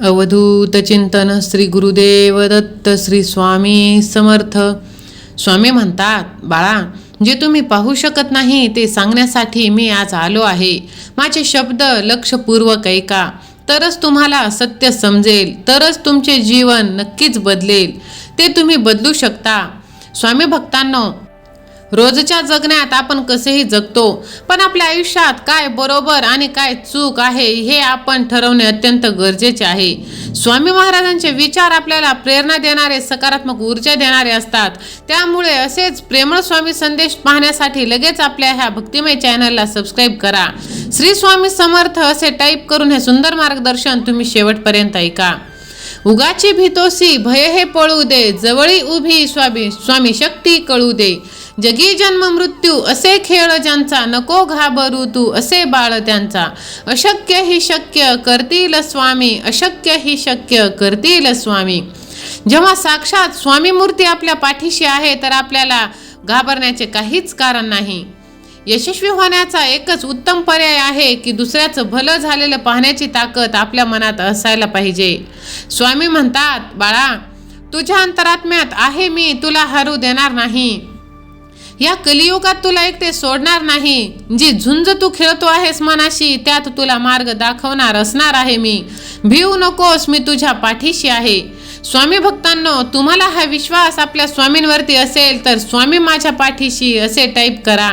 अवधूत चिंतन श्री गुरुदेव दत्त श्री स्वामी समर्थ. स्वामी म्हणतात बाळा जे तुम्ही पाहू शकत नाही ते सांगण्यासाठी मी आज आलो आहे. माझे शब्द लक्षपूर्वक ऐका. तरच तुम्हाला सत्य समजेल. तरच तुमचे जीवन नक्कीच बदलेल. ते तुम्ही बदलू शकता. स्वामी भक्तांनो रोजच्या जगण्यात आपण कसेही जगतो पण आपल्या आयुष्यात काय बरोबर आणि काय चूक आहे हे आपण ठरवणे अत्यंत गरजेचे आहे. स्वामी महाराजांचे विचार आपल्याला प्रेरणा देणारे सकारात्मक ऊर्जा देणारे असतात. त्यामुळे असेच प्रेमळ स्वामी संदेश पाहण्यासाठी लगेच आपल्या ह्या भक्तिमय चॅनलला सबस्क्राईब करा. श्री स्वामी समर्थ असे टाईप करून हे सुंदर मार्गदर्शन तुम्ही शेवटपर्यंत ऐका. उगाची भीतोसी भय हे पळू दे जवळी उभी स्वामी स्वामी शक्ती कळू दे. जगी जन्म मृत्यू असे खेळ ज्यांचा नको घाबरू तू असे बाळ त्यांचा. अशक्य ही शक्य करतील स्वामी. अशक्य ही शक्य करतील स्वामी. जेव्हा साक्षात स्वामी मूर्ती आपल्या पाठीशी आहे तर आपल्याला घाबरण्याचे काहीच कारण नाही. यशस्वी होण्याचा एकच उत्तम पर्याय आहे की दुसऱ्याचं भलं झालेलं पाहण्याची ताकद आपल्या मनात असायला पाहिजे. स्वामी म्हणतात बाळा तुझ्या अंतरात्म्यात आहे मी तुला हरू देणार नाही. या कलियुगात तुला एकटे सोडणार नाही. जी झुंज तू खेळतो आहेस मनाशी त्यात तुला मार्ग दाखवणार असणार आहे मी. भिवू नकोस मी तुझ्या पाठीशी आहे. स्वामी भक्तांनो तुम्हाला हा विश्वास आपल्या स्वामींवरती असेल तर स्वामी माझ्या पाठीशी असे टाईप करा.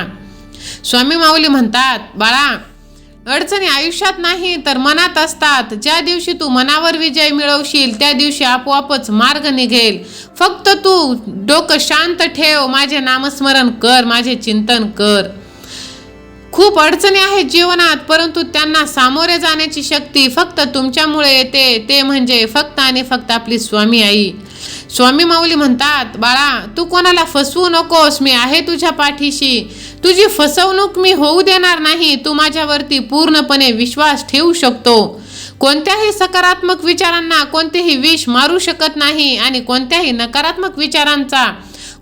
स्वामी माऊली म्हणतात बाळा अडचणी आयुष्यात नाही तर मनात असतात. ज्या दिवशी तू मनावर विजय मिळवशील त्या दिवशी आपोआपच मार्ग निघेल. फक्त तू डोकं शांत ठेव माझे नामस्मरण कर माझे चिंतन कर. खूप अडचणी आहेत जीवनात परंतु त्यांना सामोरे जाण्याची शक्ती फक्त तुमच्यामुळे येते. ते म्हणजे फक्त आणि फक्त आपली स्वामी आई. स्वामी माऊली म्हणतात बाळा तू कोणाला फसवू नकोस मी आहे तुझ्या पाठीशी. तुझी फसवणूक मी होऊ देणार नाही तू माझ्यावरती पूर्णपणे विश्वास ठेवू शकतो. कोणत्याही सकारात्मक विचारांना कोणतेही विष मारू शकत नाही आणि कोणत्याही नकारात्मक विचारांचा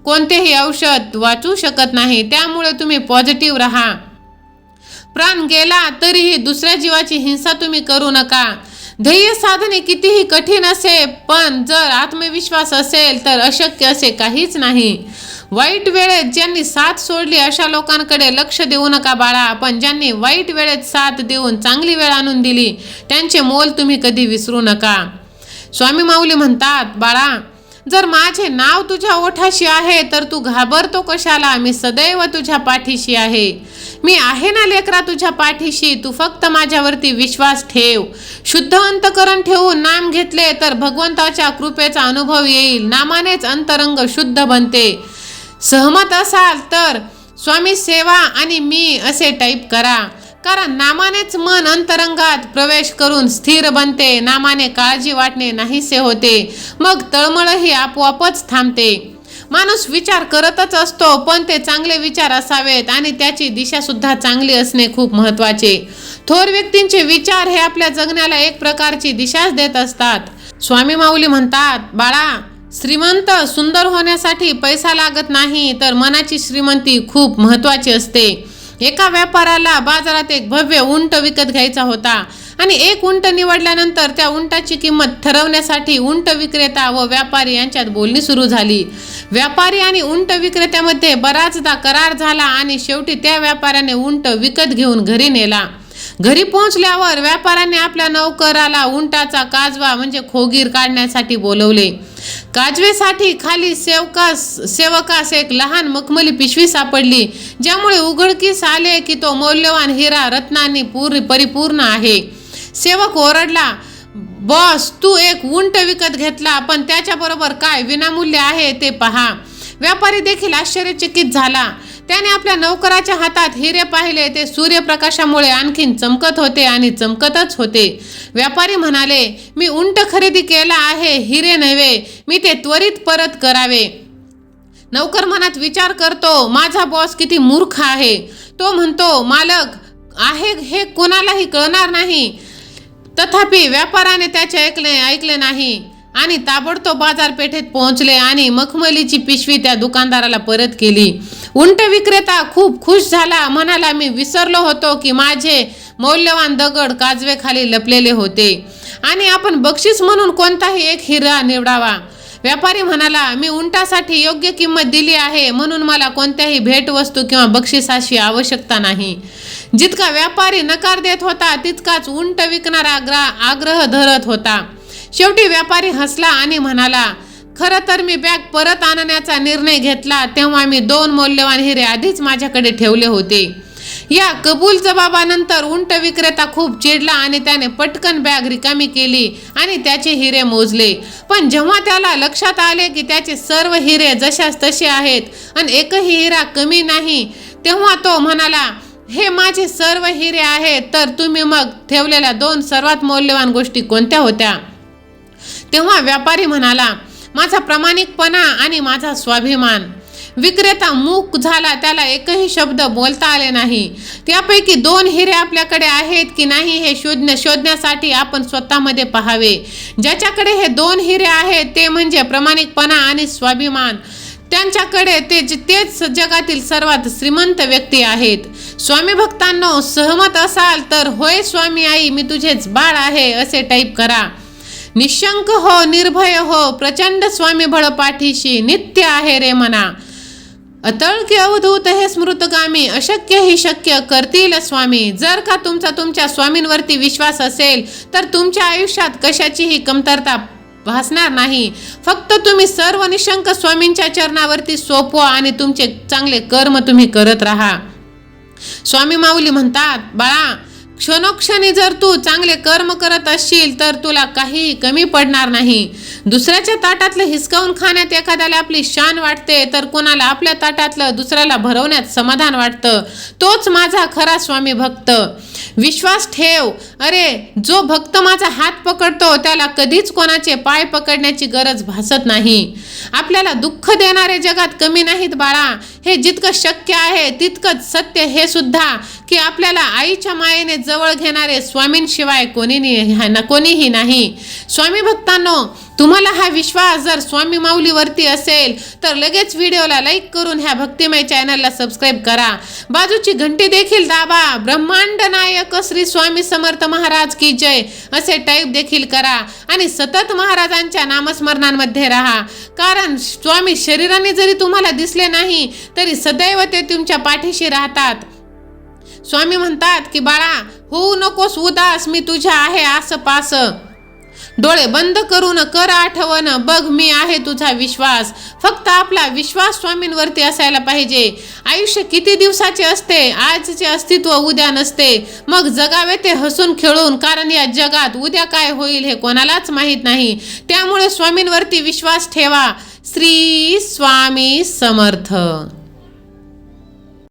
कोणतेही औषध वाचू शकत नाही. त्यामुळे तुम्ही पॉझिटिव्ह राहा. प्राण गेला तरीही दुसऱ्या जीवाची हिंसा तुम्ही करू नका. ध्येय साधने कितीही कठीण असे पण जर आत्मविश्वास असेल तर अशक्य असे काहीच नाही. वाईट वेळेत ज्यांनी साथ सोडली अशा लोकांकडे लक्ष देऊ नका बाळा पण ज्यांनी वाईट वेळेत साथ देऊन चांगली वेळ आणून दिली त्यांचे मोल तुम्ही कधी विसरू नका. स्वामी माऊली म्हणतात बाळा जर माझे नाव तुझ्या ओठाशी आहे तर तू घाबरतो कशाला? मी सदैव तुझ्या पाठीशी आहे. मी आहे ना लेकरा तुझ्या पाठीशी तू फक्त माझ्यावरती विश्वास ठेव. शुद्ध अंतकरण ठेवून नाम घेतले तर भगवंताच्या कृपेचा अनुभव येईल. नामानेच अंतरंग शुद्ध बनते. सहमत असाल तर स्वामी सेवा आणि मी असे टाईप करा. कारण नामानेच मन अंतरंगात प्रवेश करून स्थिर बनते. नामाने काळजी वाटणे नाहीसे होते. मग तळमळही आपोआपच थांबते. माणूस विचार करतच असतो पण ते चांगले विचार असावेत आणि त्याची दिशा सुद्धा चांगली असणे खूप महत्त्वाचे. थोर व्यक्तींचे विचार हे आपल्या जगण्याला एक प्रकारची दिशाच देत असतात. स्वामी माऊली म्हणतात बाळा श्रीमंत सुंदर होण्यासाठी पैसा लागत नाही तर मनाची श्रीमंती खूप महत्वाची असते. एका व्यापाराला बाजारात एक भव्य उंट विकत घ्यायचा होता. आणि एक उंट निवडल्यानंतर त्या उंटाची किंमत ठरवण्यासाठी उंट विक्रेता व व्यापारी यांच्यात बोलणी सुरू झाली. व्यापारी आणि उंट विक्रेत्यामध्ये बराचदा करार झाला आणि शेवटी त्या व्यापाऱ्याने उंट विकत घेऊन घरी नेला. घरी पोहोचल्यावर व्यापाऱ्याने आपल्या नौकराला उंटाचा काजवा म्हणजे खोगीर काढण्यासाठी बोलवले. काजवेसाठी खाली सेवकास सेवकास एक लहान मखमली पिशवी सापडली ज्यामुळे उघडकीस आले की तो मौल्यवान हिरा रत्नांनी पूर परिपूर्ण आहे. सेवक ओरडला बॉस तू एक उंट विकत घेतला पण त्याच्याबरोबर काय विनामूल्य आहे ते पहा. व्यापारी देखील आश्चर्यचकित झाला. त्याने आपल्या नौकराच्या हातात हिरे पाहिले ते सूर्यप्रकाशामुळे आणखीन चमकत होते आणि चमकतच होते. व्यापारी म्हणाले मी उंट खरेदी केला आहे हिरे नव्हे मी ते त्वरित परत करावे. नौकर मनात विचार करतो माझा बॉस किती मूर्ख आहे. तो म्हणतो मालक आहे हे कोणालाही कळणार नाही. तथापि व्यापाराने त्याचे ऐकले ऐकले नाही आणि ताबडतोब बाजारपेठेत पोहोचले आणि मखमलीची पिशवी त्या दुकानदाराला परत केली. उंट विक्रेता खूप खुश झाला. म्हणाला मी विसरलो होतो की माझे मौल्यवान दगड काजवेखाली लपलेले होते आणि आपण बक्षीस म्हणून कोणताही एक हिरा निवडावा. व्यापारी म्हणाला मी उंटासाठी योग्य किंमत दिली आहे म्हणून मला कोणत्याही भेटवस्तू किंवा बक्षिसाची आवश्यकता नाही. जितका व्यापारी नकार देत होता तितकाच उंट विकणारा आग्रा आग्रह धरत होता. शेवटी व्यापारी हसला आणि म्हणाला खरं तर मी बॅग परत आणण्याचा निर्णय घेतला तेव्हा मी दोन मौल्यवान हिरे आधीच माझ्याकडे ठेवले होते. या कबूल जबाबानंतर उंट विक्रेता खूप चिडला आणि त्याने पटकन बॅग रिकामी केली आणि त्याचे हिरे मोजले. पण जेव्हा त्याला लक्षात आले की त्याचे सर्व हिरे जशाच तसे आहेत आणि एकही हिरा कमी नाही तेव्हा तो म्हणाला हे माझे सर्व हिरे आहेत. तर तुम्ही मग ठेवलेल्या दोन सर्वात मौल्यवान गोष्टी कोणत्या होत्या? तेव्हा व्यापारी म्हणाला माझा प्रामाणिकपणा आणि माझा स्वाभिमान. विक्रेता मूक झाला त्याला एकही शब्द बोलता आले नाही. त्यापैकी दोन हिरे आपल्याकडे आहेत की नाही हे शोधण्या शोधण्यासाठी आपण स्वतःमध्ये पहावे. ज्याच्याकडे हे दोन हिरे आहेत ते म्हणजे प्रामाणिकपणा आणि स्वाभिमान. त्यांच्याकडे ते तेच जगातील सर्वात श्रीमंत व्यक्ती आहेत. स्वामी भक्तांनो सहमत असाल तर होय स्वामी आई मी तुझेच बाळ आहे असे टाईप करा. निशंक हो निर्भय हो प्रचंड स्वामी बळ पाठीशी नित्य आहे रे मना. अतळ की अवधूत हे स्मृतगामी अशक्य ही शक्य करतील स्वामी. जर का तुमचा तुमच्या स्वामींवरती विश्वास असेल तर तुमच्या आयुष्यात कशाचीही कमतरता भासणार नाही. फक्त तुम्ही सर्व निशंक स्वामींच्या चरणावरती सोपवा आणि तुमचे चांगले कर्म तुम्ही करत राहा. स्वामी माऊली म्हणतात बाळा क्षणोक्षणी जर तू चांगले कर्म करत असशील तर तुला काही कमी पडणार नाही. दुसऱ्याच्या ताटातलं हिसकावून खाण्यात एखाद्याला आपली शान वाटते तर कोणाला आपल्या ताटातलं दुसऱ्याला भरवण्यात समाधान वाटतं. तोच माझा खरा स्वामी भक्त. विश्वास ठेव. अरे जो भक्त माझा हात पकडतो त्याला कधीच कोणाचे पाय पकडण्याची गरज भासत नाही. आपल्याला दुःख देणारे जगात कमी नाहीत बाळा. हे जितकं शक्य आहे तितकंच सत्य हे सुद्धा की आपल्याला आईच्या मायेने जवळ घेणारे स्वामींशिवाय कोणी कोणीही नाही. स्वामी भक्तांनो तुम्हाला हा विश्वास जर स्वामी माऊलीवरती असेल तर लगेच व्हिडिओला लाईक करून ह्या भक्तिमय चॅनलला सबस्क्राईब करा. बाजूची घंटी देखील दाबा. ब्रह्मांड नायक श्री स्वामी समर्थ महाराज की जय असे टाईप देखील करा आणि सतत महाराजांच्या नामस्मरणांमध्ये राहा. कारण स्वामी शरीराने जरी तुम्हाला दिसले नाही तरी सदैव ते तुमच्या पाठीशी राहतात. स्वामी म्हणतात की बाळा होऊ नकोस उदास मी तुझ्या आहे आस पास डोळे बंद करून कर आठवण. बघ मी आहे तुझा विश्वास. फक्त आपला विश्वास स्वामींवरती असायला पाहिजे. आयुष्य किती दिवसाचे असते? आजचे अस्तित्व उद्या नसते. मग जगावे ते हसून खेळून कारण या जगात उद्या काय होईल हे कोणालाच माहीत नाही. त्यामुळे स्वामींवरती विश्वास ठेवा. श्री स्वामी समर्थ.